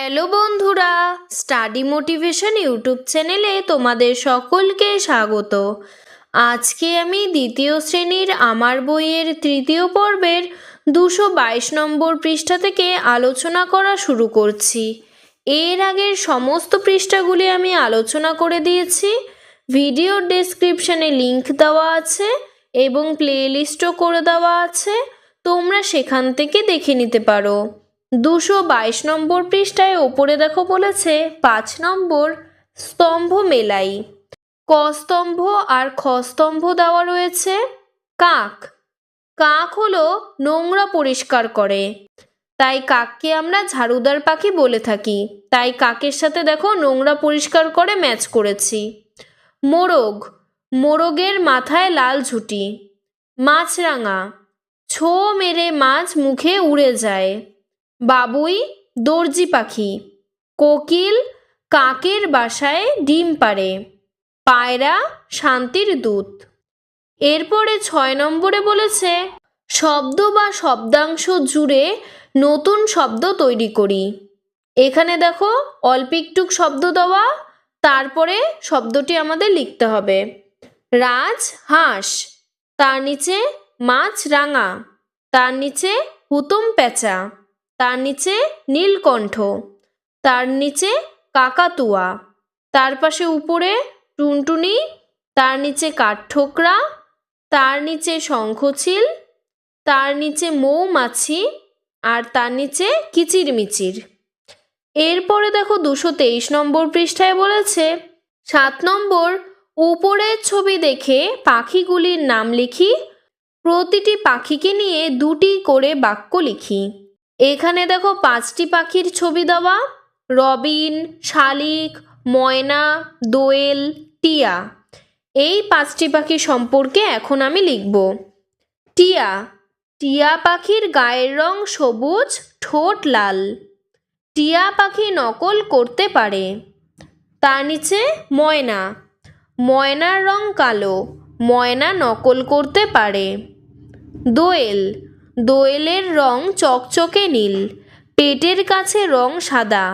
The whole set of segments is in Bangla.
হ্যালো বন্ধুরা, স্টাডি মোটিভেশন ইউটিউব চ্যানেলে তোমাদের সকলকে স্বাগত। আজকে আমি দ্বিতীয় শ্রেণির আমার বইয়ের তৃতীয় পর্বের দুশো বাইশ নম্বর পৃষ্ঠা থেকে আলোচনা করা শুরু করছি। এর আগের সমস্ত পৃষ্ঠাগুলি আমি আলোচনা করে দিয়েছি। ভিডিওর ডেসক্রিপশানে লিংক দেওয়া আছে এবং প্লেলিস্টও করে দেওয়া আছে। তোমরা সেখান থেকে দেখে নিতে পারো। দুশো বাইশ নম্বর পৃষ্ঠায় ওপরে দেখো বলেছে, পাঁচ নম্বর স্তম্ভ মেলাই। ক স্তম্ভ আর খ স্তম্ভ দেওয়া রয়েছে, কাক। কাক হলো নোংরা পরিষ্কার করে। তাই কাককে আমরা ঝাড়ুদার পাখি বলে থাকি। তাই কাকের সাথে দেখো নোংরা পরিষ্কার করে ম্যাচ করেছি। মোরগ। মোরগের মাথায় লাল ঝুঁটি। মাছরাঙা। ছো মেরে মাছ মুখে উড়ে যায়। বাবুই দর্জি পাখি। কোকিল কাকের বাসায় ডিম পাড়ে। পায়রা শান্তির দূত। এরপরে ছয় নম্বরে বলেছে, শব্দ বা শব্দাংশ জুড়ে নতুন শব্দ তৈরি করি। এখানে দেখো, অল্প একটুক শব্দ দেওয়া, তারপরে শব্দটি আমাদের লিখতে হবে। রাজ হাঁস, তার নিচে মাছ রাঙা, তার নিচে হুতুম পেঁচা। তার নিচে নীলকণ্ঠ, তার নিচে কাকাতুয়া, তার পাশে উপরে টুনটুনি, তার নিচে কাঠঠোকরা তার নিচে শঙ্খচিল, তার নিচে মৌমাছি আর তার নিচে কিচিরমিচির। এরপরে দেখো দুশো তেইশ নম্বর পৃষ্ঠায় বলেছে, সাত নম্বর, উপরের ছবি দেখে পাখিগুলির নাম লিখি, প্রতিটি পাখিকে নিয়ে দুটি করে বাক্য লিখি। এখানে দেখো পাঁচটি পাখির ছবি দেওয়া। রবিন, শালিক, ময়না, দোয়েল, টিয়া। এই পাঁচটি পাখি সম্পর্কে এখন আমি লিখব। টিয়া টিয়া পাখির গায়ের রং সবুজ, ঠোঁট লাল। টিয়া পাখি নকল করতে পারে। তার নিচে ময়না। ময়নার রং কালো। ময়না নকল করতে পারে। দোয়েল দোয়েলের রং চকচকে নীল, পেটের কাছে রং সাদা।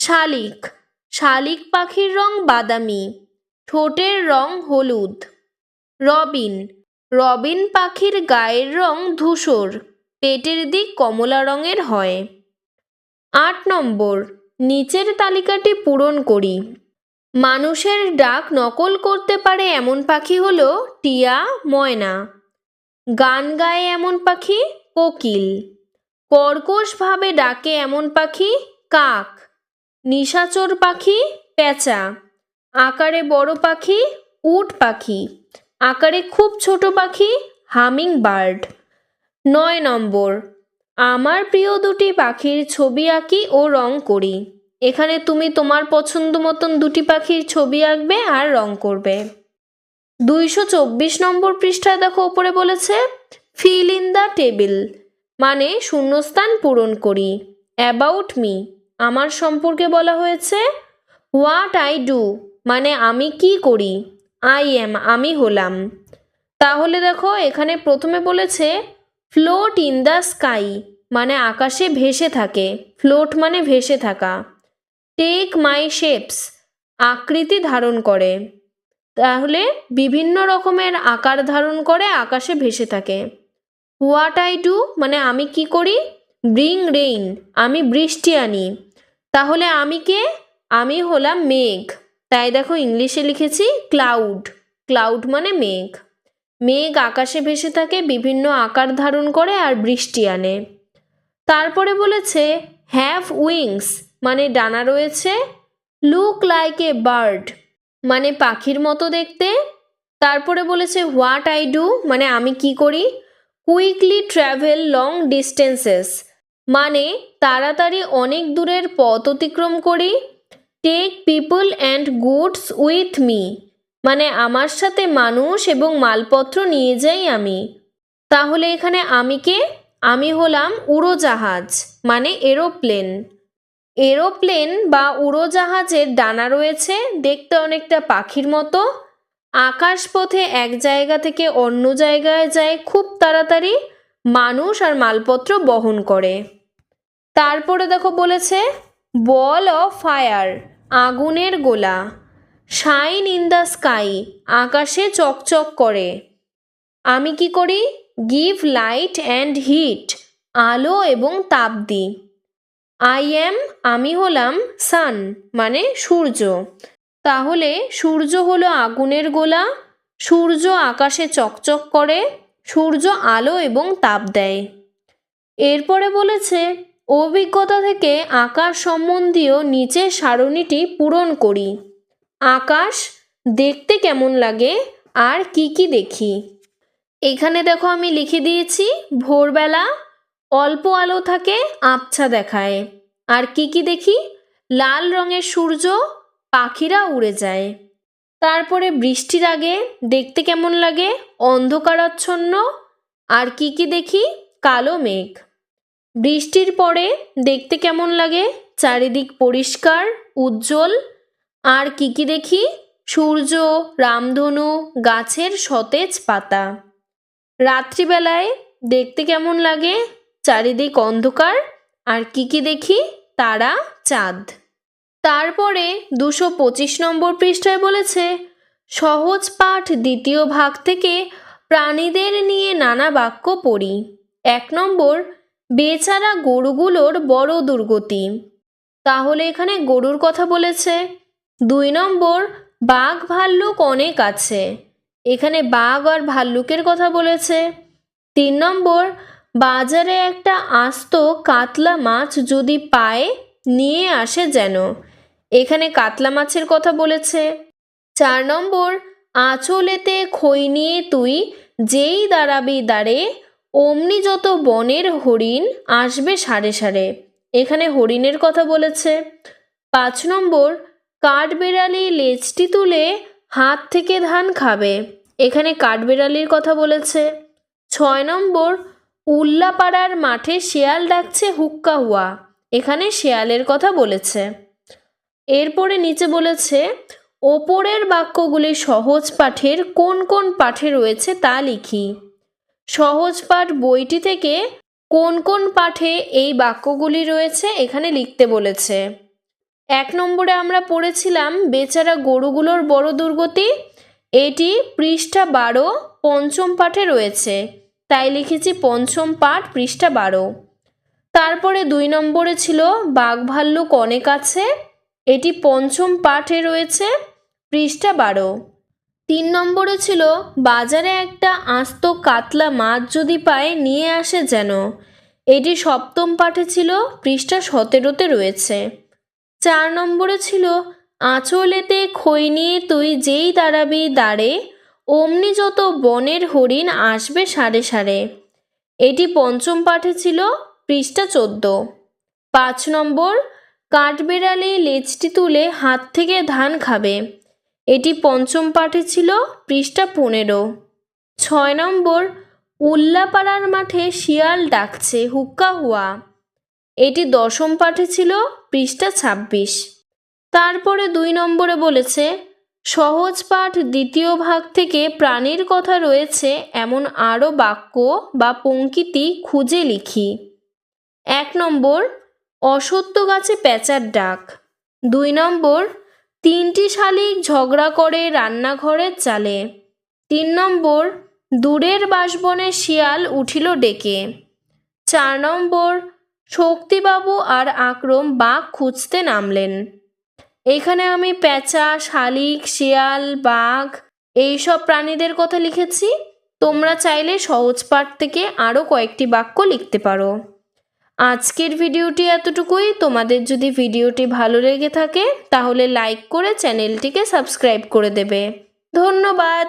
শালিক শালিক পাখির রং বাদামি, ঠোঁটের রং হলুদ। রবিন রবিন পাখির গায়ের রং ধূসর, পেটের দিক কমলা রঙের হয়। আট নম্বর, নিচের তালিকাটি পূরণ করি। মানুষের ডাক নকল করতে পারে এমন পাখি হলো টিয়া, ময়না। গান গায়ে এমন পাখি, কোকিল। কর্কশভাবে ডাকে এমন পাখি, কাক। নিশাচর পাখি পেঁচা আকারে বড় পাখি, উট পাখি। আকারে খুব ছোট পাখি হামিং বার্ড নয় নম্বর, আমার প্রিয় দুটি পাখির ছবি আঁকি ও রং করি। এখানে তুমি তোমার পছন্দ মতন দুটি পাখির ছবি আঁকবে আর রং করবে। দুইশো চব্বিশ নম্বর পৃষ্ঠায় দেখো ওপরে বলেছে ফিল ইন দ্য টেবিল মানে শূন্যস্থান পূরণ করি। অ্যাবাউট মি আমার সম্পর্কে বলা হয়েছে হোয়াট আই ডু মানে আমি কি করি। আই এম আমি হলাম। তাহলে দেখো এখানে প্রথমে বলেছে ফ্লোট ইন দ্য স্কাই মানে আকাশে ভেসে থাকে। ফ্লোট মানে ভেসে থাকা। টেক মাই শেপস আকৃতি ধারণ করে। তাহলে বিভিন্ন রকমের আকার ধারণ করে আকাশে ভেসে থাকে। What I do? মানে আমি কি করি? Bring rain. আমি বৃষ্টি আনি। তাহলে আমি কে? আমি হলাম মেঘ। তাই দেখো ইংলিশে লিখেছি ক্লাউড। ক্লাউড মানে মেঘ। মেঘ আকাশে ভেসে থাকে, বিভিন্ন আকার ধারণ করে আর বৃষ্টি আনে। তারপরে বলেছে হ্যাভ উইংস মানে ডানা রয়েছে। লুক লাইক এ বার্ড মানে পাখির মতো দেখতে? তারপরে বলেছে হোয়াট আই ডু মানে আমি কি করি? কুইকলি ট্র্যাভেল লং ডিস্টেন্সেস মানে তাড়াতাড়ি অনেক দূরের পথ অতিক্রম করি। Take people and goods with me মানে আমার সাথে মানুষ এবং মালপত্র নিয়ে যাই আমি। তাহলে এখানে আমি কে? আমি হলাম উড়োজাহাজ মানে এরোপ্লেন। এরোপ্লেন বা উড়োজাহাজের ডানা রয়েছে, দেখতে অনেকটা পাখির মতো। আকাশপথে এক জায়গা থেকে অন্য জায়গায় যায় খুব তাড়াতাড়ি, মানুষ আর মালপত্র বহন করে। তারপরে দেখো বলেছে, বল অফ ফায়ার, আগুনের গোলা, শাইন ইন দ্য স্কাই, আকাশে চকচক করে। আমি কি করি? গিভ লাইট অ্যান্ড হিট, আলো এবং তাপ দিই। আই অ্যাম আমি হলাম সান মানে সূর্য। তাহলে সূর্য হলো আগুনের গোলা, সূর্য আকাশে চকচক করে, সূর্য আলো এবং তাপ দেয়। এরপরে বলেছে, অভিজ্ঞতা থেকে আকাশ সম্বন্ধীয় নিচের সারণীটি পূরণ করি। আকাশ, দেখতে কেমন লাগে, আর কি কি দেখি? এখানে দেখো আমি লিখে দিয়েছি, ভোরবেলা অল্প আলো থাকে, আবছা দেখায়। আর কি কি দেখি? লাল রঙের সূর্য, পাখিরা উড়ে যায়। তারপরে বৃষ্টির আগে দেখতে কেমন লাগে? অন্ধকারাচ্ছন্ন। আর কি কি দেখি? কালো মেঘ। বৃষ্টির পরে দেখতে কেমন লাগে? চারিদিক পরিষ্কার, উজ্জ্বল। আর কি কি দেখি? সূর্য, রামধনু, গাছের সতেজ পাতা। রাত্রিবেলায় দেখতে কেমন লাগে? চারিদিক অন্ধকার, আর কি কি দেখি? তারা, চাঁদ। তারপরে দুশো পঁচিশ নম্বর পৃষ্ঠায় বলেছে, সহজ পাঠ দ্বিতীয় ভাগ থেকে প্রাণীদের নিয়ে নানা বাক্য পড়ি। এক নম্বর, বেচারা গরুগুলোর বড় দুর্গতি। তাহলে এখানে গরুর কথা বলেছে। দুই নম্বর, বাঘ ভাল্লুক অনেক আছে। এখানে বাঘ আর ভাল্লুকের কথা বলেছে। তিন নম্বর বাজারে একটা আস্ত কাতলা মাছ যদি পায়, নিয়ে আসে যেন। এখানে কাতলা মাছের কথা বলেছে। চার নম্বর, আঁচলেতে খই নিয়ে তুই যেই দাঁড়াবি দাঁড়ে, অমনি যত বনের হরিণ আসবে সারে সারে। এখানে হরিণের কথা বলেছে। পাঁচ নম্বর, কাঠবেড়ালি লেজটি তুলে হাত থেকে ধান খাবে। এখানে কাঠবেড়ালির কথা বলেছে। ছয় নম্বর উল্লাপাড়ার মাঠে শেয়াল ডাকছে হুক্কা হুয়া। এখানে শেয়ালের কথা বলেছে। এরপরে নিচে বলেছে, ওপরের বাক্যগুলি সহজ পাঠের কোন কোন পাঠে রয়েছে তা লিখি। সহজ পাঠ বইটি থেকে কোন কোন পাঠে এই বাক্যগুলি রয়েছে এখানে লিখতে বলেছে। এক নম্বরে আমরা পড়েছিলাম, বেচারা গরুগুলোর বড় দুর্গতি। এটি পৃষ্ঠা বারো, পঞ্চম পাঠে রয়েছে। তাই লিখেছি পঞ্চম পাঠ, পৃষ্ঠা বারো। তারপরে দুই নম্বরে ছিল, বাঘ ভাল্লুক অনেক আছে, এটি পঞ্চম পাঠে রয়েছে, পৃষ্ঠা বারো। তিন নম্বরে ছিল, বাজারে একটা আস্ত কাতলা মাছ যদি পায়, নিয়ে আসে যেন। এটি সপ্তম পাঠে ছিল, পৃষ্ঠা সতেরোতে রয়েছে। চার নম্বরে ছিল, আঁচলেতে খই নিয়ে তুই যেই দাঁড়াবি দাঁড়ে অমনি যত বনের হরিণ আসবে সারে সারে এটি পঞ্চম পাঠে ছিল, পৃষ্ঠা চোদ্দ। পাঁচ নম্বর, কাঠবেড়ালি লেজটি তুলে হাত থেকে ধান খাবে। এটি পঞ্চম পাঠে ছিল, পৃষ্ঠা পনেরো। ছয় নম্বর, উল্লাপাড়ার মাঠে শিয়াল ডাকছে, হুক্কা হুয়া। এটি দশম পাঠে ছিল, পৃষ্ঠা ছাব্বিশ। তারপরে দুই নম্বরে বলেছে সহজ পাঠ দ্বিতীয় ভাগ থেকে প্রাণীর কথা রয়েছে এমন আরও বাক্য বা পঙ্কিতি খুঁজে লিখি। এক নম্বর, অসত্য গাছে প্যাঁচার ডাক। দুই নম্বর, তিনটি শালিক ঝগড়া করে রান্নাঘরের চালে। তিন নম্বর, দূরের বাসবনে শিয়াল উঠিল ডেকে। চার নম্বর, শক্তিবাবু আর আক্রম বাঘ খুঁজতে নামলেন। এখানে আমি প্যাঁচা শালিক, শিয়াল, বাঘ এইসব প্রাণীদের কথা লিখেছি। তোমরা চাইলে সহজ পাঠ থেকে আরও কয়েকটি বাক্য লিখতে পারো। আজকের ভিডিওটি এতটুকুই। তোমাদের যদি ভিডিওটি ভালো লেগে থাকে, তাহলে লাইক করে চ্যানেলটিকে সাবস্ক্রাইব করে দেবে। ধন্যবাদ।